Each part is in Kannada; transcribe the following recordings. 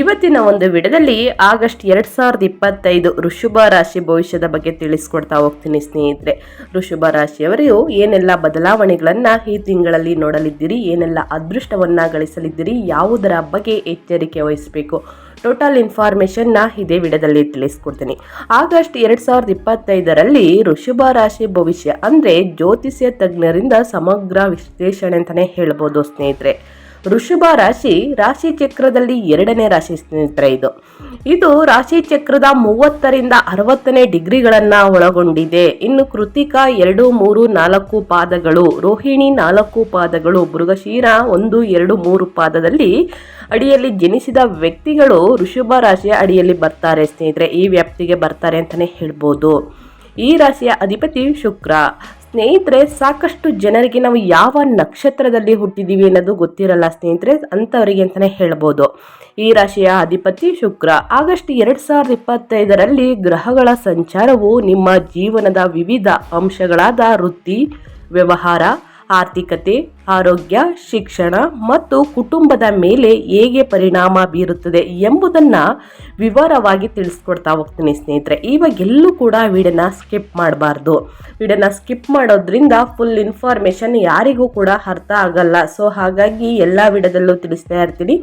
ಇವತ್ತಿನ ಒಂದು ವಿಡದಲ್ಲಿ ಆಗಸ್ಟ್ ಎರಡು ಸಾವಿರದ ಇಪ್ಪತ್ತೈದು ಋಷಭ ರಾಶಿ ಭವಿಷ್ಯದ ಬಗ್ಗೆ ತಿಳಿಸ್ಕೊಡ್ತಾ ಹೋಗ್ತೀನಿ ಸ್ನೇಹಿತರೆ. ಋಷಭ ರಾಶಿಯವರು ಏನೆಲ್ಲ ಬದಲಾವಣೆಗಳನ್ನು ಈ ತಿಂಗಳಲ್ಲಿ ನೋಡಲಿದ್ದೀರಿ, ಏನೆಲ್ಲ ಅದೃಷ್ಟವನ್ನು ಗಳಿಸಲಿದ್ದೀರಿ, ಯಾವುದರ ಬಗ್ಗೆ ಎಚ್ಚರಿಕೆ ವಹಿಸಬೇಕು? ಟೋಟಲ್ ಇನ್ಫಾರ್ಮೇಷನ್ನ ಇದೇ ವಿಡದಲ್ಲಿ ತಿಳಿಸ್ಕೊಡ್ತೀನಿ. ಆಗಸ್ಟ್ ಎರಡು ಸಾವಿರದ ಇಪ್ಪತ್ತೈದರಲ್ಲಿ ಋಷಭ ರಾಶಿ ಭವಿಷ್ಯ ಅಂದರೆ ಜ್ಯೋತಿಷ್ಯ ತಜ್ಞರಿಂದ ಸಮಗ್ರ ವಿಶ್ಲೇಷಣೆ ಅಂತಲೇ ಹೇಳ್ಬೋದು ಸ್ನೇಹಿತರೆ. ವೃಷಭ ರಾಶಿ ರಾಶಿ ಚಕ್ರದಲ್ಲಿ ಎರಡನೇ ರಾಶಿ ಸ್ನೇಹಿತರೆ ಇದು. ಇದು ರಾಶಿ ಚಕ್ರದ ಮೂವತ್ತರಿಂದ ಅರವತ್ತನೇ ಡಿಗ್ರಿಗಳನ್ನು ಒಳಗೊಂಡಿದೆ. ಇನ್ನು ಕೃತಿಕ ಎರಡು, ಮೂರು, ನಾಲ್ಕು ಪಾದಗಳು, ರೋಹಿಣಿ ನಾಲ್ಕು ಪಾದಗಳು, ಮೃಗಶೀರ ಒಂದು, ಎರಡು, ಮೂರು ಪಾದದಲ್ಲಿ ಅಡಿಯಲ್ಲಿ ಜನಿಸಿದ ವ್ಯಕ್ತಿಗಳು ಋಷಭ ರಾಶಿಯ ಅಡಿಯಲ್ಲಿ ಬರ್ತಾರೆ ಸ್ನೇಹಿತರೆ. ಈ ವ್ಯಾಪ್ತಿಗೆ ಬರ್ತಾರೆ ಅಂತಲೇ ಹೇಳ್ಬೋದು. ಈ ರಾಶಿಯ ಅಧಿಪತಿ ಶುಕ್ರ. ಸ್ನೇಹಿತರೆ, ಸಾಕಷ್ಟು ಜನರಿಗೆ ನಾವು ಯಾವ ನಕ್ಷತ್ರದಲ್ಲಿ ಹುಟ್ಟಿದ್ದೀವಿ ಅನ್ನೋದು ಗೊತ್ತಿರಲ್ಲ ಸ್ನೇಹಿತರೆ, ಅಂಥವರಿಗೆ ಅಂತಲೇ ಹೇಳ್ಬೋದು. ಈ ರಾಶಿಯ ಅಧಿಪತಿ ಶುಕ್ರ, ಆಗಸ್ಟ್ ಎರಡು ಸಾವಿರದ ಇಪ್ಪತ್ತೈದರಲ್ಲಿ ಗ್ರಹಗಳ ಸಂಚಾರವು ನಿಮ್ಮ ಜೀವನದ ವಿವಿಧ ಅಂಶಗಳಾದ ವೃತ್ತಿ, ವ್ಯವಹಾರ ಆರ್ಥಿಕತೆ, ಆರೋಗ್ಯ, ಶಿಕ್ಷಣ ಮತ್ತು ಕುಟುಂಬದ ಮೇಲೆ ಹೇಗೆ ಪರಿಣಾಮ ಬೀರುತ್ತದೆ ಎಂಬುದನ್ನು ವಿವರವಾಗಿ ತಿಳಿಸ್ಕೊಡ್ತಾ ಹೋಗ್ತೀನಿ ಸ್ನೇಹಿತರೆ. ಇವಾಗೆಲ್ಲೂ ಕೂಡ ವಿಡಿಯೋನ ಸ್ಕಿಪ್ ಮಾಡಬಾರ್ದು. ವಿಡಿಯೋನ ಸ್ಕಿಪ್ ಮಾಡೋದ್ರಿಂದ ಫುಲ್ ಇನ್ಫಾರ್ಮೇಷನ್ ಯಾರಿಗೂ ಕೂಡ ಅರ್ಥ ಆಗಲ್ಲ. ಸೊ ಹಾಗಾಗಿ ಎಲ್ಲ ವಿಡಿಯೋದಲ್ಲೂ ತಿಳಿಸ್ತಾ ಇರ್ತೀನಿ.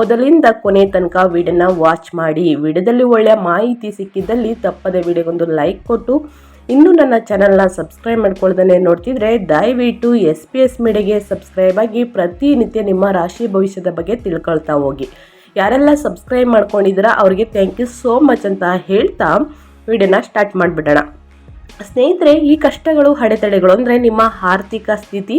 ಮೊದಲಿಂದ ಕೊನೆ ತನಕ ವಿಡಿಯೋನ ವಾಚ್ ಮಾಡಿ. ವಿಡಿಯೋದಲ್ಲಿ ಒಳ್ಳೆಯ ಮಾಹಿತಿ ಸಿಕ್ಕಿದ್ದಲ್ಲಿ ತಪ್ಪದೆ ವಿಡಿಯೋಗೊಂದು ಲೈಕ್ ಕೊಟ್ಟು ಇನ್ನೂ ನನ್ನ ಚಾನಲ್ನ ಸಬ್ಸ್ಕ್ರೈಬ್ ಮಾಡ್ಕೊಳ್ದೇ ನೋಡ್ತಿದ್ರೆ ದಯವಿಟ್ಟು ಎಸ್ ಪಿ ಎಸ್ ಮೀಡಿಯಾಗೆ ಸಬ್ಸ್ಕ್ರೈಬ್ ಆಗಿ ಪ್ರತಿನಿತ್ಯ ನಿಮ್ಮ ರಾಶಿ ಭವಿಷ್ಯದ ಬಗ್ಗೆ ತಿಳ್ಕೊಳ್ತಾ ಹೋಗಿ. ಯಾರೆಲ್ಲ ಸಬ್ಸ್ಕ್ರೈಬ್ ಮಾಡ್ಕೊಂಡಿದ್ದೀರಾ ಅವರಿಗೆ ಥ್ಯಾಂಕ್ ಯು ಸೋ ಮಚ್ ಅಂತ ಹೇಳ್ತಾ ವಿಡಿಯೋನ ಸ್ಟಾರ್ಟ್ ಮಾಡಿಬಿಡೋಣ. ಸ್ನೇಹಿತರೆ, ಈ ಕಷ್ಟಗಳು, ಅಡೆತಡೆಗಳು ಅಂದರೆ ನಿಮ್ಮ ಆರ್ಥಿಕ ಸ್ಥಿತಿ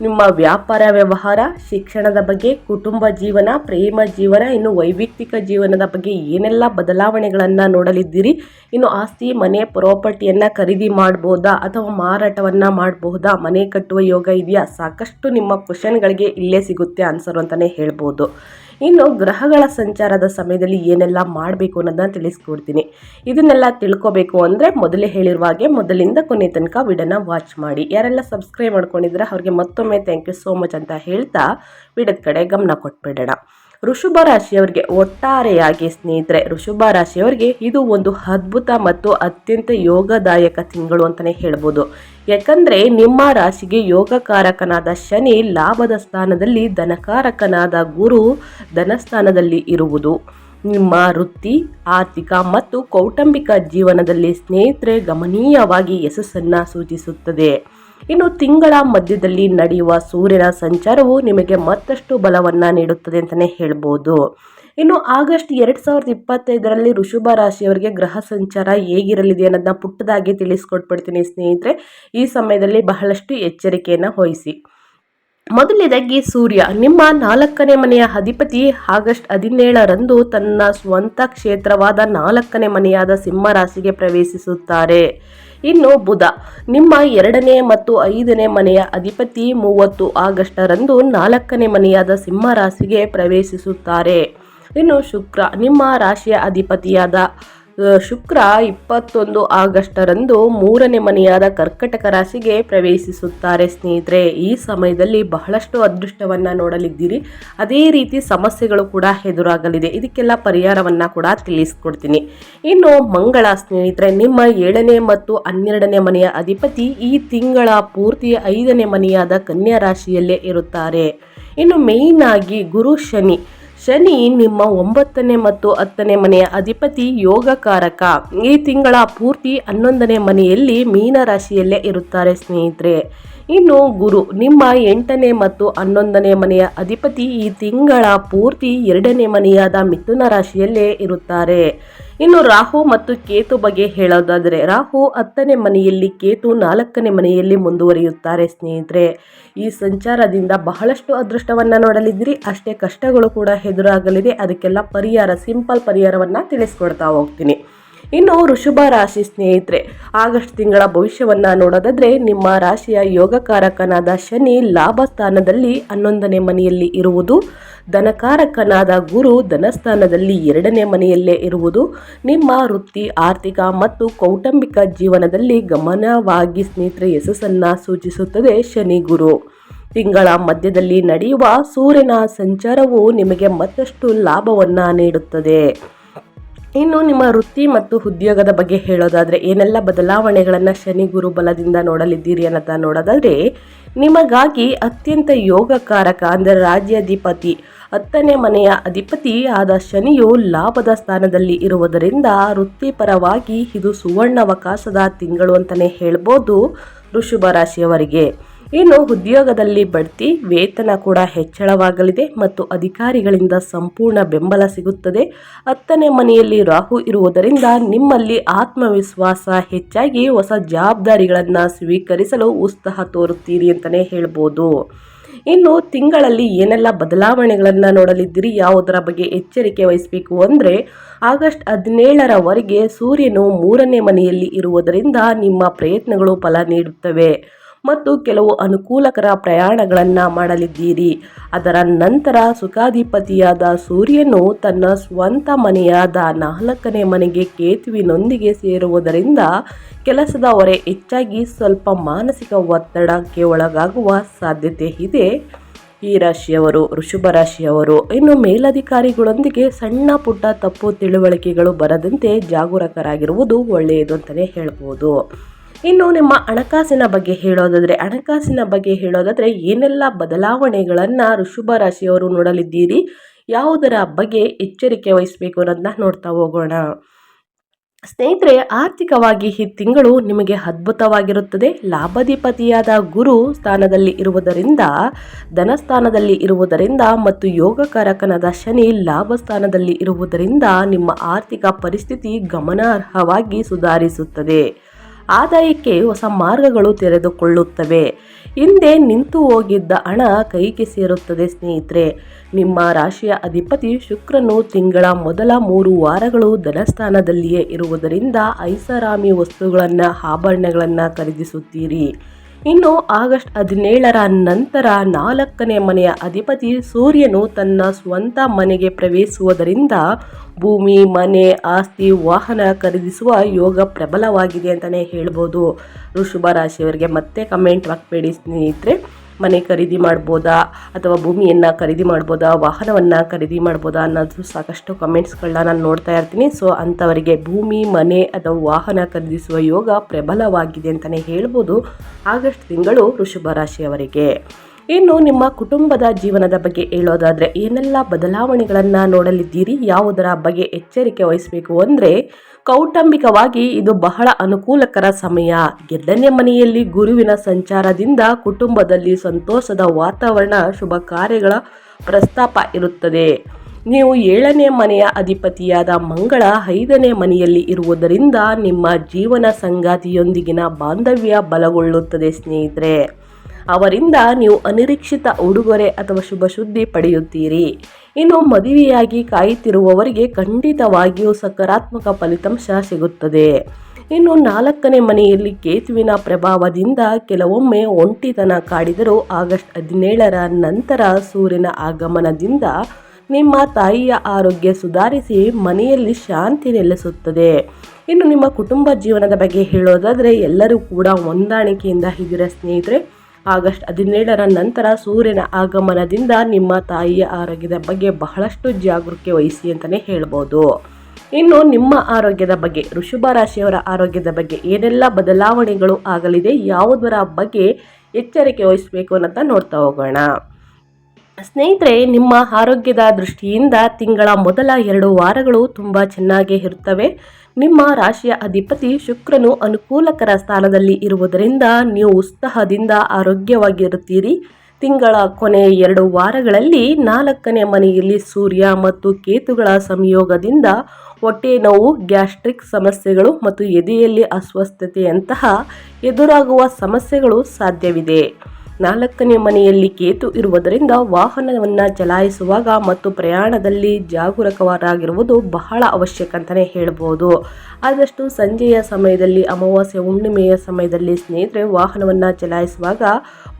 ನಿಮ್ಮ ವ್ಯಾಪಾರ ವ್ಯವಹಾರ, ಶಿಕ್ಷಣದ ಬಗ್ಗೆ, ಕುಟುಂಬ ಜೀವನ, ಪ್ರೇಮ ಜೀವನ, ಇನ್ನು ವೈಯಕ್ತಿಕ ಜೀವನದ ಬಗ್ಗೆ ಏನೆಲ್ಲ ಬದಲಾವಣೆಗಳನ್ನು ನೋಡಲಿದ್ದೀರಿ? ಇನ್ನು ಆಸ್ತಿ, ಮನೆ, ಪ್ರಾಪರ್ಟಿಯನ್ನು ಖರೀದಿ ಮಾಡಬಹುದಾ ಅಥವಾ ಮಾರಾಟವನ್ನು ಮಾಡಬಹುದಾ ಮನೆ ಕಟ್ಟುವ ಯೋಗ ಇದೆಯಾ? ಸಾಕಷ್ಟು ನಿಮ್ಮ ಕ್ವಶನ್ಗಳಿಗೆ ಇಲ್ಲೇ ಸಿಗುತ್ತೆ ಆನ್ಸರ್ ಅಂತಲೇ ಹೇಳ್ಬೋದು. ಇನ್ನು ಗ್ರಹಗಳ ಸಂಚಾರದ ಸಮಯದಲ್ಲಿ ಏನೆಲ್ಲ ಮಾಡಬೇಕು ಅನ್ನೋದನ್ನ ತಿಳಿಸ್ಕೊಡ್ತೀನಿ. ಇದನ್ನೆಲ್ಲ ತಿಳ್ಕೊಬೇಕು ಅಂದರೆ ಮೊದಲೇ ಹೇಳಿರುವ ಹಾಗೆ ಮೊದಲಿಂದ ಕೊನೆ ತನಕ ವಿಡನ್ನ ವಾಚ್ ಮಾಡಿ. ಯಾರೆಲ್ಲ ಸಬ್ಸ್ಕ್ರೈಬ್ ಮಾಡ್ಕೊಂಡಿದ್ರೆ ಅವ್ರಿಗೆ ಮತ್ತೊಮ್ಮೆ ಥ್ಯಾಂಕ್ ಯು ಸೋ ಮಚ್ ಅಂತ ಹೇಳ್ತಾ ವಿಡದ ಕಡೆ ಗಮನ ಕೊಟ್ಬಿಡೋಣ. ಋಷಭ ರಾಶಿಯವರಿಗೆ ಒಟ್ಟಾರೆಯಾಗಿ ಸ್ನೇಹಿತರೆ ಋಷಭ ರಾಶಿಯವರಿಗೆ ಇದು ಒಂದು ಅದ್ಭುತ ಮತ್ತು ಅತ್ಯಂತ ಯೋಗದಾಯಕ ತಿಂಗಳು ಅಂತಲೇ ಹೇಳ್ಬೋದು. ಯಾಕಂದರೆ ನಿಮ್ಮ ರಾಶಿಗೆ ಯೋಗಕಾರಕನಾದ ಶನಿ ಲಾಭದ ಸ್ಥಾನದಲ್ಲಿ, ಧನಕಾರಕನಾದ ಗುರು ಧನಸ್ಥಾನದಲ್ಲಿ ಇರುವುದು. ನಿಮ್ಮ ವೃತ್ತಿ, ಆರ್ಥಿಕ ಮತ್ತು ಕೌಟುಂಬಿಕ ಜೀವನದಲ್ಲಿ ಸ್ನೇಹಿತರೆ ಗಮನೀಯವಾಗಿ ಯಶಸ್ಸನ್ನು ಸೂಚಿಸುತ್ತದೆ. ಇನ್ನು ತಿಂಗಳ ಮಧ್ಯದಲ್ಲಿ ನಡೆಯುವ ಸೂರ್ಯನ ಸಂಚಾರವು ನಿಮಗೆ ಮತ್ತಷ್ಟು ಬಲವನ್ನು ನೀಡುತ್ತದೆ ಅಂತಲೇ ಹೇಳ್ಬೋದು. ಇನ್ನು ಆಗಸ್ಟ್ ಎರಡು ಸಾವಿರದ ಇಪ್ಪತ್ತೈದರಲ್ಲಿ ಋಷಭ ರಾಶಿಯವರಿಗೆ ಗ್ರಹ ಸಂಚಾರ ಹೇಗಿರಲಿದೆ ಅನ್ನೋದನ್ನ ಪುಟ್ಟದಾಗಿ ತಿಳಿಸ್ಕೊಟ್ಬಿಡ್ತೀನಿ ಸ್ನೇಹಿತರೆ. ಈ ಸಮಯದಲ್ಲಿ ಬಹಳಷ್ಟು ಎಚ್ಚರಿಕೆಯನ್ನು ವಹಿಸಿ. ಮೊದಲನೇದಾಗಿ ಸೂರ್ಯ. ನಿಮ್ಮ ನಾಲ್ಕನೇ ಮನೆಯ ಅಧಿಪತಿ ಆಗಸ್ಟ್ ಹದಿನೇಳರಂದು ತನ್ನ ಸ್ವಂತ ಕ್ಷೇತ್ರವಾದ ನಾಲ್ಕನೇ ಮನೆಯಾದ ಸಿಂಹ ರಾಶಿಗೆ ಪ್ರವೇಶಿಸುತ್ತಾರೆ. ಇನ್ನು ಬುಧ, ನಿಮ್ಮ ಎರಡನೇ ಮತ್ತು ಐದನೇ ಮನೆಯ ಅಧಿಪತಿ ಮೂವತ್ತು ಆಗಸ್ಟರಂದು ನಾಲ್ಕನೇ ಮನೆಯಾದ ಸಿಂಹ ರಾಶಿಗೆ ಪ್ರವೇಶಿಸುತ್ತಾರೆ. ಇನ್ನು ಶುಕ್ರ, ನಿಮ್ಮ ರಾಶಿಯ ಅಧಿಪತಿಯಾದ ಶುಕ್ರ ಇಪ್ಪತ್ತೊಂದು ಆಗಸ್ಟರಂದು ಮೂರನೇ ಮನೆಯಾದ ಕರ್ಕಟಕ ರಾಶಿಗೆ ಪ್ರವೇಶಿಸುತ್ತಾರೆ ಸ್ನೇಹಿತರೆ. ಈ ಸಮಯದಲ್ಲಿ ಬಹಳಷ್ಟು ಅದೃಷ್ಟವನ್ನು ನೋಡಲಿದ್ದೀರಿ. ಅದೇ ರೀತಿ ಸಮಸ್ಯೆಗಳು ಕೂಡ ಎದುರಾಗಲಿದೆ. ಇದಕ್ಕೆಲ್ಲ ಪರಿಹಾರವನ್ನು ಕೂಡ ತಿಳಿಸ್ಕೊಡ್ತೀನಿ. ಇನ್ನು ಮಂಗಳ ಸ್ನೇಹಿತರೆ, ನಿಮ್ಮ ಏಳನೇ ಮತ್ತು ಹನ್ನೆರಡನೇ ಮನೆಯ ಅಧಿಪತಿ ಈ ತಿಂಗಳ ಪೂರ್ತಿ ಐದನೇ ಮನೆಯಾದ ಕನ್ಯಾ ರಾಶಿಯಲ್ಲೇ ಇರುತ್ತಾರೆ. ಇನ್ನು ಮೇಯ್ನ್ ಆಗಿ ಗುರು ಶನಿ. ಶನಿ ನಿಮ್ಮ ಒಂಬತ್ತನೇ ಮತ್ತು ಹತ್ತನೇ ಮನೆಯ ಅಧಿಪತಿ ಯೋಗಕಾರಕ. ಈ ತಿಂಗಳ ಪೂರ್ತಿ ಹನ್ನೊಂದನೇ ಮನೆಯಲ್ಲಿ ಮೀನರಾಶಿಯಲ್ಲೇ ಇರುತ್ತಾರೆ ಸ್ನೇಹಿತರೆ. ಇನ್ನು ಗುರು, ನಿಮ್ಮ ಎಂಟನೇ ಮತ್ತು ಹನ್ನೊಂದನೇ ಮನೆಯ ಅಧಿಪತಿ ಈ ತಿಂಗಳ ಪೂರ್ತಿ ಎರಡನೇ ಮನೆಯಾದ ಮಿಥುನ ರಾಶಿಯಲ್ಲೇ ಇರುತ್ತಾರೆ. ಇನ್ನು ರಾಹು ಮತ್ತು ಕೇತು ಬಗ್ಗೆ ಹೇಳೋದಾದರೆ, ರಾಹು ಹತ್ತನೇ ಮನೆಯಲ್ಲಿ, ಕೇತು ನಾಲ್ಕನೇ ಮನೆಯಲ್ಲಿ ಮುಂದುವರಿಯುತ್ತಾರೆ ಸ್ನೇಹಿತರೆ. ಈ ಸಂಚಾರದಿಂದ ಬಹಳಷ್ಟು ಅದೃಷ್ಟವನ್ನು ನೋಡಲಿದ್ದೀರಿ, ಅಷ್ಟೇ ಕಷ್ಟಗಳು ಕೂಡ ಎದುರಾಗಲಿದೆ. ಅದಕ್ಕೆಲ್ಲ ಪರಿಹಾರ, ಸಿಂಪಲ್ ಪರಿಹಾರವನ್ನು ತಿಳಿಸ್ಕೊಡ್ತಾ ಹೋಗ್ತೀನಿ. ಇನ್ನು ವೃಷಭ ರಾಶಿ ಸ್ನೇಹಿತರೆ, ಆಗಸ್ಟ್ ತಿಂಗಳ ಭವಿಷ್ಯವನ್ನ ನೋಡೋದಾದ್ರೆ ನಿಮ್ಮ ರಾಶಿಯ ಯೋಗಕಾರಕನಾದ ಶನಿ ಲಾಭ ಸ್ಥಾನದಲ್ಲಿ ಹನ್ನೊಂದನೇ ಮನೆಯಲ್ಲಿ ಇರುವುದು, ಧನಕಾರಕನಾದ ಗುರು ಧನಸ್ಥಾನದಲ್ಲಿ ಎರಡನೇ ಮನೆಯಲ್ಲೇ ಇರುವುದು, ನಿಮ್ಮ ವೃತ್ತಿ, ಆರ್ಥಿಕ ಮತ್ತು ಕೌಟುಂಬಿಕ ಜೀವನದಲ್ಲಿ ಗಮನವಾಗಿ ಸ್ನೇಹಿತರೆ ಯಶಸ್ಸನ್ನು ಸೂಚಿಸುತ್ತದೆ ಶನಿ ಗುರು. ತಿಂಗಳ ಮಧ್ಯದಲ್ಲಿ ನಡೆಯುವ ಸೂರ್ಯನ ಸಂಚಾರವು ನಿಮಗೆ ಮತ್ತಷ್ಟು ಲಾಭವನ್ನು ನೀಡುತ್ತದೆ. ಇನ್ನು ನಿಮ್ಮ ವೃತ್ತಿ ಮತ್ತು ಉದ್ಯೋಗದ ಬಗ್ಗೆ ಹೇಳೋದಾದರೆ ಏನೆಲ್ಲ ಬದಲಾವಣೆಗಳನ್ನು ಶನಿ ಗುರು ಬಲದಿಂದ ನೋಡಲಿದ್ದೀರಿ ಅನ್ನತ ನೋಡೋದಾದರೆ, ನಿಮಗಾಗಿ ಅತ್ಯಂತ ಯೋಗಕಾರಕ ಅಂದರೆ ರಾಜ್ಯಾಧಿಪತಿ, ಹತ್ತನೇ ಮನೆಯ ಅಧಿಪತಿ ಆದ ಶನಿಯು ಲಾಭದ ಸ್ಥಾನದಲ್ಲಿ ಇರುವುದರಿಂದ ವೃತ್ತಿಪರವಾಗಿ ಇದು ಸುವರ್ಣಾವಕಾಶದ ತಿಂಗಳು ಅಂತಲೇ ಹೇಳ್ಬೋದು ಋಷಭ ರಾಶಿಯವರಿಗೆ. ಇನ್ನು ಉದ್ಯೋಗದಲ್ಲಿ ಬಡ್ತಿ, ವೇತನ ಕೂಡ ಹೆಚ್ಚಳವಾಗಲಿದೆ ಮತ್ತು ಅಧಿಕಾರಿಗಳಿಂದ ಸಂಪೂರ್ಣ ಬೆಂಬಲ ಸಿಗುತ್ತದೆ. ಹತ್ತನೇ ಮನೆಯಲ್ಲಿ ರಾಹು ಇರುವುದರಿಂದ ನಿಮ್ಮಲ್ಲಿ ಆತ್ಮವಿಶ್ವಾಸ ಹೆಚ್ಚಾಗಿ ಹೊಸ ಜವಾಬ್ದಾರಿಗಳನ್ನು ಸ್ವೀಕರಿಸಲು ಉತ್ಸಾಹ ತೋರುತ್ತೀರಿ ಅಂತಲೇ ಹೇಳ್ಬೋದು. ಇನ್ನು ತಿಂಗಳಲ್ಲಿ ಏನೆಲ್ಲ ಬದಲಾವಣೆಗಳನ್ನು ನೋಡಲಿದ್ದೀರಿ, ಯಾವುದರ ಬಗ್ಗೆ ಎಚ್ಚರಿಕೆ ವಹಿಸಬೇಕು ಅಂದರೆ, ಆಗಸ್ಟ್ ಹದಿನೇಳರವರೆಗೆ ಸೂರ್ಯನು ಮೂರನೇ ಮನೆಯಲ್ಲಿ ಇರುವುದರಿಂದ ನಿಮ್ಮ ಪ್ರಯತ್ನಗಳು ಫಲ ನೀಡುತ್ತವೆ. ಮತ್ತು ಕೆಲವು ಅನುಕೂಲಕರ ಪ್ರಯಾಣಗಳನ್ನು ಮಾಡಲಿದ್ದೀರಿ. ಅದರ ನಂತರ ಸುಖಾಧಿಪತಿಯಾದ ಸೂರ್ಯನು ತನ್ನ ಸ್ವಂತ ಮನೆಯಾದ ನಾಲ್ಕನೇ ಮನೆಗೆ ಕೇತುವಿನೊಂದಿಗೆ ಸೇರುವುದರಿಂದ ಕೆಲಸದ ಹೊರೆ ಹೆಚ್ಚಾಗಿ ಸ್ವಲ್ಪ ಮಾನಸಿಕ ಒತ್ತಡಕ್ಕೆ ಒಳಗಾಗುವ ಸಾಧ್ಯತೆ ಇದೆ. ಈ ರಾಶಿಯವರು ಋಷಭ ರಾಶಿಯವರು, ಇನ್ನು ಮೇಲಧಿಕಾರಿಗಳೊಂದಿಗೆ ಸಣ್ಣ ಪುಟ್ಟ ತಪ್ಪು ತಿಳುವಳಿಕೆಗಳು ಬರದಂತೆ ಜಾಗರೂಕರಾಗಿರುವುದು ಒಳ್ಳೆಯದು ಅಂತಲೇ ಹೇಳ್ಬೋದು. ಇನ್ನು ನಿಮ್ಮ ಹಣಕಾಸಿನ ಬಗ್ಗೆ ಹೇಳೋದಾದರೆ, ಹಣಕಾಸಿನ ಬಗ್ಗೆ ಹೇಳೋದಾದರೆ ಏನೆಲ್ಲ ಬದಲಾವಣೆಗಳನ್ನು ಋಷಭ ರಾಶಿಯವರು ನೋಡಲಿದ್ದೀರಿ? ಯಾವುದರ ಬಗ್ಗೆ ಎಚ್ಚರಿಕೆ ವಹಿಸಬೇಕು ಅನ್ನೋದನ್ನ ನೋಡ್ತಾ ಹೋಗೋಣ. ಸ್ನೇಹಿತರೆ, ಆರ್ಥಿಕವಾಗಿ ಈ ತಿಂಗಳು ನಿಮಗೆ ಅದ್ಭುತವಾಗಿರುತ್ತದೆ. ಲಾಭಾಧಿಪತಿಯಾದ ಗುರು ಸ್ಥಾನದಲ್ಲಿ ಇರುವುದರಿಂದ, ಧನಸ್ಥಾನದಲ್ಲಿ ಇರುವುದರಿಂದ ಮತ್ತು ಯೋಗಕಾರಕನಾದ ಶನಿ ಲಾಭ ಸ್ಥಾನದಲ್ಲಿ ಇರುವುದರಿಂದ ನಿಮ್ಮ ಆರ್ಥಿಕ ಪರಿಸ್ಥಿತಿ ಗಮನಾರ್ಹವಾಗಿ ಸುಧಾರಿಸುತ್ತದೆ. ಆದಾಯಕ್ಕೆ ಹೊಸ ಮಾರ್ಗಗಳು ತೆರೆದುಕೊಳ್ಳುತ್ತವೆ. ಹಿಂದೆ ನಿಂತು ಹೋಗಿದ್ದ ಹಣ ಕೈಗೆ ಸೇರುತ್ತದೆ ಸ್ನೇಹಿತರೆ. ನಿಮ್ಮ ರಾಶಿಯ ಅಧಿಪತಿ ಶುಕ್ರನು ತಿಂಗಳ ಮೊದಲ ಮೂರು ವಾರಗಳು ಧನಸ್ಥಾನದಲ್ಲಿಯೇ ಇರುವುದರಿಂದ ಐಷಾರಾಮಿ ವಸ್ತುಗಳನ್ನು ಆಭರಣಗಳನ್ನು ಖರೀದಿಸುತ್ತೀರಿ. ಇನ್ನು ಆಗಸ್ಟ್ ಹದಿನೇಳರ ನಂತರ ನಾಲ್ಕನೇ ಮನೆಯ ಅಧಿಪತಿ ಸೂರ್ಯನು ತನ್ನ ಸ್ವಂತ ಮನೆಗೆ ಪ್ರವೇಶಿಸುವುದರಿಂದ ಭೂಮಿ, ಮನೆ, ಆಸ್ತಿ, ವಾಹನ ಖರೀದಿಸುವ ಯೋಗ ಪ್ರಬಲವಾಗಿದೆ ಅಂತಲೇ ಹೇಳ್ಬೋದು. ಋಷಭ ರಾಶಿಯವರಿಗೆ ಮತ್ತೆ ಕಮೆಂಟ್ ಹಾಕ್ಬೇಡಿ ಸ್ನೇಹಿತರೆ. ಮನೆ ಖರೀದಿ ಮಾಡ್ಬೋದಾ? ಅಥವಾ ಭೂಮಿಯನ್ನು ಖರೀದಿ ಮಾಡ್ಬೋದಾ? ವಾಹನವನ್ನು ಖರೀದಿ ಮಾಡ್ಬೋದಾ? ಅನ್ನೋದು ಸಾಕಷ್ಟು ಕಮೆಂಟ್ಸ್ಗಳನ್ನ ನಾನು ನೋಡ್ತಾ ಇರ್ತೀನಿ. ಸೊ, ಅಂಥವರಿಗೆ ಭೂಮಿ, ಮನೆ ಅಥವಾ ವಾಹನ ಖರೀದಿಸುವ ಯೋಗ ಪ್ರಬಲವಾಗಿದೆ ಅಂತಲೇ ಹೇಳ್ಬೋದು. ಆಗಸ್ಟ್ ತಿಂಗಳು ವೃಷಭ ರಾಶಿಯವರಿಗೆ. ಇನ್ನು ನಿಮ್ಮ ಕುಟುಂಬದ ಜೀವನದ ಬಗ್ಗೆ ಹೇಳೋದಾದರೆ, ಏನೆಲ್ಲ ಬದಲಾವಣೆಗಳನ್ನು ನೋಡಲಿದ್ದೀರಿ? ಯಾವುದರ ಬಗ್ಗೆ ಎಚ್ಚರಿಕೆ ವಹಿಸಬೇಕು ಅಂದರೆ ಕೌಟುಂಬಿಕವಾಗಿ ಇದು ಬಹಳ ಅನುಕೂಲಕರ ಸಮಯ. ಎರಡನೇ ಮನೆಯಲ್ಲಿ ಗುರುವಿನ ಸಂಚಾರದಿಂದ ಕುಟುಂಬದಲ್ಲಿ ಸಂತೋಷದ ವಾತಾವರಣ ಶುಭ ಕಾರ್ಯಗಳ ಪ್ರಸ್ತಾಪ ಇರುತ್ತದೆ. ನೀವು ಏಳನೇ ಮನೆಯ ಅಧಿಪತಿಯಾದ ಮಂಗಳ ಐದನೇ ಮನೆಯಲ್ಲಿ ಇರುವುದರಿಂದ ನಿಮ್ಮ ಜೀವನ ಸಂಗಾತಿಯೊಂದಿಗಿನ ಬಾಂಧವ್ಯ ಬಲಗೊಳ್ಳುತ್ತದೆ ಸ್ನೇಹಿತರೆ. ಅವರಿಂದ ನೀವು ಅನಿರೀಕ್ಷಿತ ಉಡುಗೊರೆ ಅಥವಾ ಶುಭ ಸುದ್ದಿ ಪಡೆಯುತ್ತೀರಿ. ಇನ್ನು ಮದುವೆಯಾಗಿ ಕಾಯುತ್ತಿರುವವರಿಗೆ ಖಂಡಿತವಾಗಿಯೂ ಸಕಾರಾತ್ಮಕ ಫಲಿತಾಂಶ ಸಿಗುತ್ತದೆ. ಇನ್ನು ನಾಲ್ಕನೇ ಮನೆಯಲ್ಲಿ ಕೇತುವಿನ ಪ್ರಭಾವದಿಂದ ಕೆಲವೊಮ್ಮೆ ಒಂಟಿತನ ಕಾಡಿದರೂ ಆಗಸ್ಟ್ ಹದಿನೇಳರ ನಂತರ ಸೂರ್ಯನ ಆಗಮನದಿಂದ ನಿಮ್ಮ ತಾಯಿಯ ಆರೋಗ್ಯ ಸುಧಾರಿಸಿ ಮನೆಯಲ್ಲಿ ಶಾಂತಿ ನೆಲೆಸುತ್ತದೆ. ಇನ್ನು ನಿಮ್ಮ ಕುಟುಂಬ ಜೀವನದ ಬಗ್ಗೆ ಹೇಳೋದಾದರೆ ಎಲ್ಲರೂ ಕೂಡ ಹೊಂದಾಣಿಕೆಯಿಂದ ಇದ್ದೀರ ಸ್ನೇಹಿತರೆ ಆಗಸ್ಟ್ ಹದಿನೇಳರ ನಂತರ ಸೂರ್ಯನ ಆಗಮನದಿಂದ ನಿಮ್ಮ ತಾಯಿಯ ಆರೋಗ್ಯದ ಬಗ್ಗೆ ಬಹಳಷ್ಟು ಜಾಗೃತಿ ವಹಿಸಿ ಅಂತಲೇ ಹೇಳ್ಬೋದು. ಇನ್ನು ನಿಮ್ಮ ಆರೋಗ್ಯದ ಬಗ್ಗೆ ಋಷಭ ರಾಶಿಯವರ ಆರೋಗ್ಯದ ಬಗ್ಗೆ ಏನೆಲ್ಲ ಬದಲಾವಣೆಗಳು ಆಗಲಿದೆ, ಯಾವುದರ ಬಗ್ಗೆ ಎಚ್ಚರಿಕೆ ವಹಿಸಬೇಕು ಅಂತ ನೋಡ್ತಾ ಹೋಗೋಣ. ಸ್ನೇಹಿತರೆ, ನಿಮ್ಮ ಆರೋಗ್ಯದ ದೃಷ್ಟಿಯಿಂದ ತಿಂಗಳ ಮೊದಲ ಎರಡು ವಾರಗಳು ತುಂಬ ಚೆನ್ನಾಗೇ ಇರುತ್ತವೆ. ನಿಮ್ಮ ರಾಶಿಯ ಅಧಿಪತಿ ಶುಕ್ರನು ಅನುಕೂಲಕರ ಸ್ಥಾನದಲ್ಲಿ ಇರುವುದರಿಂದ ನೀವು ಉತ್ಸಾಹದಿಂದ ಆರೋಗ್ಯವಾಗಿರುತ್ತೀರಿ. ತಿಂಗಳ ಕೊನೆಯ ಎರಡು ವಾರಗಳಲ್ಲಿ ನಾಲ್ಕನೇ ಮನೆಯಲ್ಲಿ ಸೂರ್ಯ ಮತ್ತು ಕೇತುಗಳ ಸಂಯೋಗದಿಂದ ಹೊಟ್ಟೆ ನೋವು, ಗ್ಯಾಸ್ಟ್ರಿಕ್ ಸಮಸ್ಯೆಗಳು ಮತ್ತು ಎದೆಯಲ್ಲಿ ಅಸ್ವಸ್ಥತೆಯಂತಹ ಎದುರಾಗುವ ಸಮಸ್ಯೆಗಳು ಸಾಧ್ಯವಿದೆ. ನಾಲ್ಕನೇ ಮನೆಯಲ್ಲಿ ಕೇತು ಇರುವುದರಿಂದ ವಾಹನವನ್ನು ಚಲಾಯಿಸುವಾಗ ಮತ್ತು ಪ್ರಯಾಣದಲ್ಲಿ ಜಾಗರೂಕವಾಗಿರುವುದು ಬಹಳ ಅವಶ್ಯಕ ಅಂತಲೇ ಹೇಳ್ಬೋದು. ಆದಷ್ಟು ಸಂಜೆಯ ಸಮಯದಲ್ಲಿ, ಅಮಾವಾಸ್ಯ, ಹುಣ್ಣಿಮೆಯ ಸಮಯದಲ್ಲಿ ಸ್ನೇಹಿತರೆ ವಾಹನವನ್ನು ಚಲಾಯಿಸುವಾಗ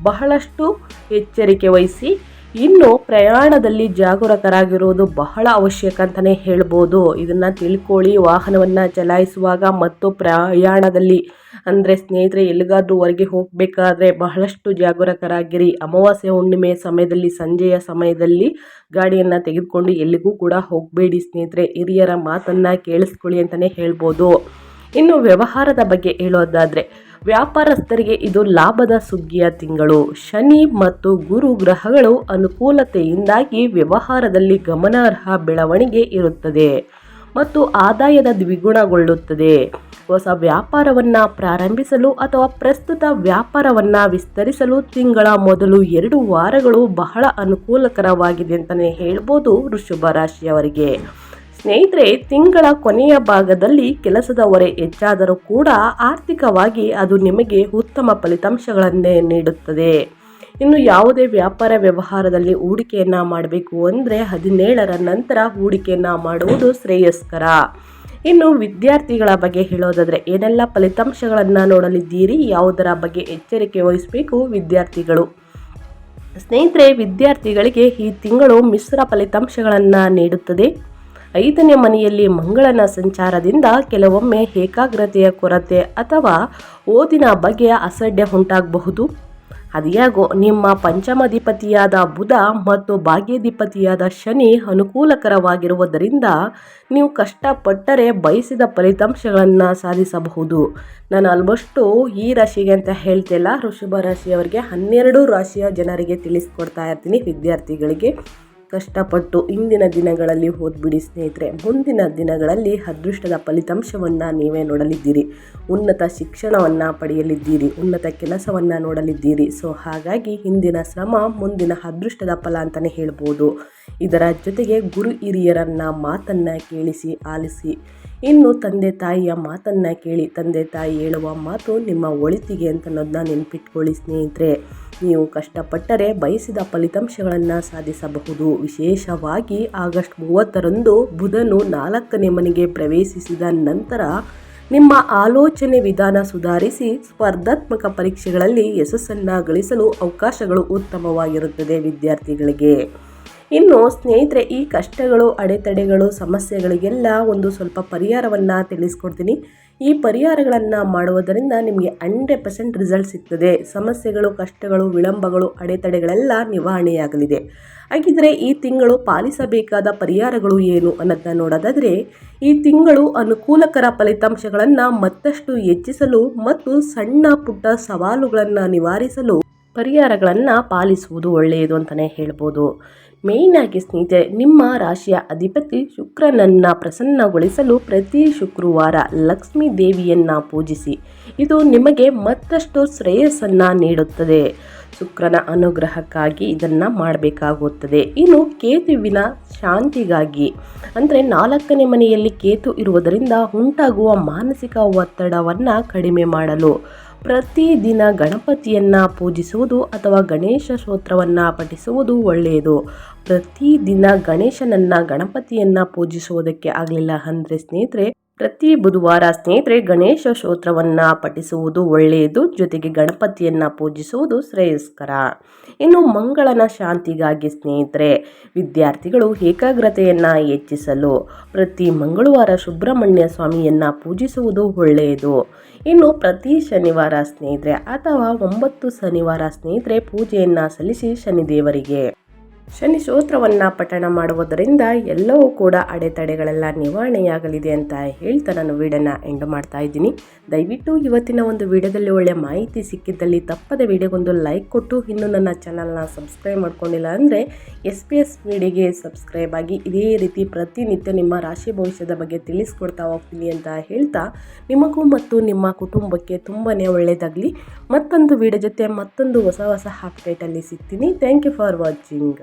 ಬಹಳಷ್ಟು ಎಚ್ಚರಿಕೆ ವಹಿಸಿ ಇನ್ನು ಪ್ರಯಾಣದಲ್ಲಿ ಜಾಗರೂಕರಾಗಿರುವುದು ಬಹಳ ಅವಶ್ಯಕ ಅಂತಲೇ ಹೇಳ್ಬೋದು. ಇದನ್ನು ತಿಳ್ಕೊಳ್ಳಿ, ವಾಹನವನ್ನು ಚಲಾಯಿಸುವಾಗ ಮತ್ತು ಪ್ರಯಾಣದಲ್ಲಿ, ಅಂದರೆ ಸ್ನೇಹಿತರೆ, ಎಲ್ಲಿಗಾದ್ರೂ ಹೊರಗೆ ಹೋಗಬೇಕಾದ್ರೆ ಬಹಳಷ್ಟು ಜಾಗರೂಕರಾಗಿರಿ. ಅಮಾವಾಸ್ಯೆ ಹುಣ್ಣಿಮೆಯ ಸಮಯದಲ್ಲಿ, ಸಂಜೆಯ ಸಮಯದಲ್ಲಿ ಗಾಡಿಯನ್ನು ತೆಗೆದುಕೊಂಡು ಎಲ್ಲಿಗೂ ಕೂಡ ಹೋಗಬೇಡಿ ಸ್ನೇಹಿತರೆ. ಹಿರಿಯರ ಮಾತನ್ನು ಕೇಳಿಸ್ಕೊಳ್ಳಿ ಅಂತಲೇ ಹೇಳ್ಬೋದು. ಇನ್ನು ವ್ಯವಹಾರದ ಬಗ್ಗೆ ಹೇಳೋದಾದರೆ ವ್ಯಾಪಾರಸ್ಥರಿಗೆ ಇದು ಲಾಭದ ಸುಗ್ಗಿಯ ತಿಂಗಳು. ಶನಿ ಮತ್ತು ಗುರು ಗ್ರಹಗಳು ಅನುಕೂಲತೆಯಿಂದಾಗಿ ವ್ಯವಹಾರದಲ್ಲಿ ಗಮನಾರ್ಹ ಬೆಳವಣಿಗೆ ಇರುತ್ತದೆ ಮತ್ತು ಆದಾಯದ ದ್ವಿಗುಣಗೊಳ್ಳುತ್ತದೆ. ಹೊಸ ವ್ಯಾಪಾರವನ್ನು ಪ್ರಾರಂಭಿಸಲು ಅಥವಾ ಪ್ರಸ್ತುತ ವ್ಯಾಪಾರವನ್ನು ವಿಸ್ತರಿಸಲು ತಿಂಗಳ ಮೊದಲು ಎರಡು ವಾರಗಳು ಬಹಳ ಅನುಕೂಲಕರವಾಗಿದೆ ಅಂತಲೇ ಹೇಳ್ಬೋದು ವೃಷಭ ರಾಶಿಯವರಿಗೆ. ಸ್ನೇಹಿತರೆ, ತಿಂಗಳ ಕೊನೆಯ ಭಾಗದಲ್ಲಿ ಕೆಲಸದ ಹೊರೆ ಹೆಚ್ಚಾದರೂ ಕೂಡ ಆರ್ಥಿಕವಾಗಿ ಅದು ನಿಮಗೆ ಉತ್ತಮ ಫಲಿತಾಂಶಗಳನ್ನೇ ನೀಡುತ್ತದೆ. ಇನ್ನು ಯಾವುದೇ ವ್ಯಾಪಾರ ವ್ಯವಹಾರದಲ್ಲಿ ಹೂಡಿಕೆಯನ್ನು ಮಾಡಬೇಕು ಅಂದರೆ ಹದಿನೇಳರ ನಂತರ ಹೂಡಿಕೆಯನ್ನು ಮಾಡುವುದು ಶ್ರೇಯಸ್ಕರ. ಇನ್ನು ವಿದ್ಯಾರ್ಥಿಗಳ ಬಗ್ಗೆ ಹೇಳೋದಾದರೆ, ಏನೆಲ್ಲ ಫಲಿತಾಂಶಗಳನ್ನು ನೋಡಲಿದ್ದೀರಿ, ಯಾವುದರ ಬಗ್ಗೆ ಎಚ್ಚರಿಕೆ ವಹಿಸಬೇಕು ವಿದ್ಯಾರ್ಥಿಗಳು? ಸ್ನೇಹಿತರೆ, ವಿದ್ಯಾರ್ಥಿಗಳಿಗೆ ಈ ತಿಂಗಳು ಮಿಶ್ರ ಫಲಿತಾಂಶಗಳನ್ನು ನೀಡುತ್ತದೆ. ಐದನೇ ಮನೆಯಲ್ಲಿ ಮಂಗಳನ ಸಂಚಾರದಿಂದ ಕೆಲವೊಮ್ಮೆ ಏಕಾಗ್ರತೆಯ ಕೊರತೆ ಅಥವಾ ಓದಿನ ಬಗೆಯ ಅಸಡ್ಡೆ ಉಂಟಾಗಬಹುದು. ಅದ್ಯಾಗೋ ನಿಮ್ಮ ಪಂಚಮಾಧಿಪತಿಯಾದ ಬುಧ ಮತ್ತು ಭಾಗ್ಯಾಧಿಪತಿಯಾದ ಶನಿ ಅನುಕೂಲಕರವಾಗಿರುವುದರಿಂದ ನೀವು ಕಷ್ಟಪಟ್ಟರೆ ಬಯಸಿದ ಫಲಿತಾಂಶಗಳನ್ನು ಸಾಧಿಸಬಹುದು. ನಾನು ಆಲ್ಮೋಸ್ಟು ಈ ರಾಶಿಗೆ ಅಂತ ಹೇಳ್ತಿಲ್ಲ ಋಷಭ ರಾಶಿಯವರಿಗೆ ಹನ್ನೆರಡು ರಾಶಿಯ ಜನರಿಗೆ ತಿಳಿಸ್ಕೊಡ್ತಾ ಇರ್ತೀನಿ ವಿದ್ಯಾರ್ಥಿಗಳಿಗೆ. ಕಷ್ಟಪಟ್ಟು ಇಂದಿನ ದಿನಗಳಲ್ಲಿ ಓದ್ಬಿಡಿ ಸ್ನೇಹಿತರೆ. ಮುಂದಿನ ದಿನಗಳಲ್ಲಿ ಅದೃಷ್ಟದ ಫಲಿತಾಂಶವನ್ನು ನೀವೇ ನೋಡಲಿದ್ದೀರಿ. ಉನ್ನತ ಶಿಕ್ಷಣವನ್ನು ಪಡೆಯಲಿದ್ದೀರಿ. ಉನ್ನತ ಕೆಲಸವನ್ನು ನೋಡಲಿದ್ದೀರಿ. ಸೊ ಹಾಗಾಗಿ ಹಿಂದಿನ ಶ್ರಮ ಮುಂದಿನ ಅದೃಷ್ಟದ ಫಲ ಅಂತಲೇ ಹೇಳ್ಬೋದು. ಇದರ ಜೊತೆಗೆ ಗುರು ಹಿರಿಯರನ್ನ ಮಾತನ್ನು ಕೇಳಿಸಿ, ಆಲಿಸಿ. ಇನ್ನು ತಂದೆ ತಾಯಿಯ ಮಾತನ್ನು ಕೇಳಿ, ತಂದೆ ತಾಯಿ ಹೇಳುವ ಮಾತು ನಿಮ್ಮ ಒಳಿತಿಗೆ ಅಂತ ಅನ್ನೋದನ್ನ ನೆನ್ಪಿಟ್ಕೊಳ್ಳಿ ಸ್ನೇಹಿತರೆ. ನೀವು ಕಷ್ಟಪಟ್ಟರೆ ಬಯಸಿದ ಫಲಿತಾಂಶಗಳನ್ನು ಸಾಧಿಸಬಹುದು. ವಿಶೇಷವಾಗಿ ಆಗಸ್ಟ್ ಮೂವತ್ತರಂದು ಬುಧನು ನಾಲ್ಕನೇ ಮನೆಗೆ ಪ್ರವೇಶಿಸಿದ ನಂತರ ನಿಮ್ಮ ಆಲೋಚನೆ ವಿಧಾನ ಸುಧಾರಿಸಿ ಸ್ಪರ್ಧಾತ್ಮಕ ಪರೀಕ್ಷೆಗಳಲ್ಲಿ ಯಶಸ್ಸನ್ನು ಗಳಿಸಲು ಅವಕಾಶಗಳು ಉತ್ತಮವಾಗಿರುತ್ತದೆ ವಿದ್ಯಾರ್ಥಿಗಳಿಗೆ. ಇನ್ನು ಸ್ನೇಹಿತರೆ, ಈ ಕಷ್ಟಗಳು, ಅಡೆತಡೆಗಳು, ಸಮಸ್ಯೆಗಳಿಗೆಲ್ಲ ಒಂದು ಸ್ವಲ್ಪ ಪರಿಹಾರವನ್ನು ತಿಳಿಸ್ಕೊಡ್ತೀನಿ. ಈ ಪರಿಹಾರಗಳನ್ನು ಮಾಡುವುದರಿಂದ ನಿಮಗೆ ಹಂಡ್ರೆಡ್ ಪರ್ಸೆಂಟ್ ರಿಸಲ್ಟ್ ಸಿಗ್ತದೆ. ಸಮಸ್ಯೆಗಳು, ಕಷ್ಟಗಳು, ವಿಳಂಬಗಳು, ಅಡೆತಡೆಗಳೆಲ್ಲ ನಿವಾರಣೆಯಾಗಲಿದೆ. ಹಾಗಿದ್ರೆ ಈ ತಿಂಗಳು ಪಾಲಿಸಬೇಕಾದ ಪರಿಹಾರಗಳು ಏನು ಅನ್ನೋದನ್ನ ನೋಡೋದಾದರೆ, ಈ ತಿಂಗಳು ಅನುಕೂಲಕರ ಫಲಿತಾಂಶಗಳನ್ನು ಮತ್ತಷ್ಟು ಹೆಚ್ಚಿಸಲು ಮತ್ತು ಸಣ್ಣ ಪುಟ್ಟ ಸವಾಲುಗಳನ್ನು ನಿವಾರಿಸಲು ಪರಿಹಾರಗಳನ್ನು ಪಾಲಿಸುವುದು ಒಳ್ಳೆಯದು ಅಂತಲೇ ಹೇಳ್ಬೋದು. ಮೇಯ್ನಾಗಿ ಸ್ನೇಹಿತರೆ, ನಿಮ್ಮ ರಾಶಿಯ ಅಧಿಪತಿ ಶುಕ್ರನನ್ನು ಪ್ರಸನ್ನಗೊಳಿಸಲು ಪ್ರತಿ ಶುಕ್ರವಾರ ಲಕ್ಷ್ಮೀ ದೇವಿಯನ್ನು ಪೂಜಿಸಿ. ಇದು ನಿಮಗೆ ಮತ್ತಷ್ಟು ಶ್ರೇಯಸ್ಸನ್ನು ನೀಡುತ್ತದೆ. ಶುಕ್ರನ ಅನುಗ್ರಹಕ್ಕಾಗಿ ಇದನ್ನು ಮಾಡಬೇಕಾಗುತ್ತದೆ. ಇನ್ನು ಕೇತುವಿನ ಶಾಂತಿಗಾಗಿ, ಅಂದರೆ ನಾಲ್ಕನೇ ಮನೆಯಲ್ಲಿ ಕೇತು ಇರುವುದರಿಂದ ಉಂಟಾಗುವ ಮಾನಸಿಕ ಒತ್ತಡವನ್ನು ಕಡಿಮೆ ಮಾಡಲು ಪ್ರತಿದಿನ ಗಣಪತಿಯನ್ನು ಪೂಜಿಸುವುದು ಅಥವಾ ಗಣೇಶ ಸ್ತೋತ್ರವನ್ನು ಪಠಿಸುವುದು ಒಳ್ಳೆಯದು. ಪ್ರತಿದಿನ ಗಣೇಶನನ್ನು ಗಣಪತಿಯನ್ನು ಪೂಜಿಸುವುದಕ್ಕೆ ಆಗಲಿಲ್ಲ ಅಂದರೆ ಸ್ನೇಹಿತರೆ ಪ್ರತಿ ಬುಧವಾರ ಸ್ನೇಹಿತರೆ ಗಣೇಶ ಸ್ತೋತ್ರವನ್ನು ಪಠಿಸುವುದು ಒಳ್ಳೆಯದು, ಜೊತೆಗೆ ಗಣಪತಿಯನ್ನು ಪೂಜಿಸುವುದು ಶ್ರೇಯಸ್ಕರ. ಇನ್ನು ಮಂಗಳನ ಶಾಂತಿಗಾಗಿ ಸ್ನೇಹಿತರೆ, ವಿದ್ಯಾರ್ಥಿಗಳು ಏಕಾಗ್ರತೆಯನ್ನು ಹೆಚ್ಚಿಸಲು ಪ್ರತಿ ಮಂಗಳವಾರ ಸುಬ್ರಹ್ಮಣ್ಯ ಸ್ವಾಮಿಯನ್ನು ಪೂಜಿಸುವುದು ಒಳ್ಳೆಯದು. ಇನ್ನು ಪ್ರತಿ ಶನಿವಾರ ಸ್ನೇಹಿತರೆ ಅಥವಾ ಒಂಬತ್ತು ಶನಿವಾರ ಸ್ನೇಹಿತರೆ ಪೂಜೆಯನ್ನು ಸಲ್ಲಿಸಿ ಶನಿದೇವರಿಗೆ. ಶನಿ ಸ್ತೋತ್ರವನ್ನು ಪಠಣ ಮಾಡುವುದರಿಂದ ಎಲ್ಲವೂ ಕೂಡ ಅಡೆತಡೆಗಳೆಲ್ಲ ನಿವಾರಣೆಯಾಗಲಿದೆ ಅಂತ ಹೇಳ್ತಾ ನಾನು ವಿಡಿಯೋನ ಎಂಡ್ ಮಾಡ್ತಾ ಇದ್ದೀನಿ. ದಯವಿಟ್ಟು ಇವತ್ತಿನ ಒಂದು ವಿಡಿಯೋದಲ್ಲಿ ಒಳ್ಳೆಯ ಮಾಹಿತಿ ಸಿಕ್ಕಿದ್ದಲ್ಲಿ ತಪ್ಪದ ವಿಡಿಯೋಗೊಂದು ಲೈಕ್ ಕೊಟ್ಟು, ಇನ್ನು ನನ್ನ ಚಾನಲ್ನ ಸಬ್ಸ್ಕ್ರೈಬ್ ಮಾಡ್ಕೊಂಡಿಲ್ಲ ಅಂದರೆ ಎಸ್ ಪಿ ಎಸ್ ವಿಡಿಯೋಗೆ ಸಬ್ಸ್ಕ್ರೈಬ್ ಆಗಿ ಇದೇ ರೀತಿ ಪ್ರತಿನಿತ್ಯ ನಿಮ್ಮ ರಾಶಿ ಭವಿಷ್ಯದ ಬಗ್ಗೆ ತಿಳಿಸ್ಕೊಡ್ತಾ ಹೋಗ್ತೀನಿ ಅಂತ ಹೇಳ್ತಾ, ನಿಮಗೂ ಮತ್ತು ನಿಮ್ಮ ಕುಟುಂಬಕ್ಕೆ ತುಂಬಾ ಒಳ್ಳೆಯದಾಗಲಿ. ಮತ್ತೊಂದು ವಿಡಿಯೋ ಜೊತೆ ಮತ್ತೊಂದು ಹೊಸ ಹೊಸ ಅಪ್ಡೇಟಲ್ಲಿ ಸಿಗ್ತೀನಿ. Thank you for watching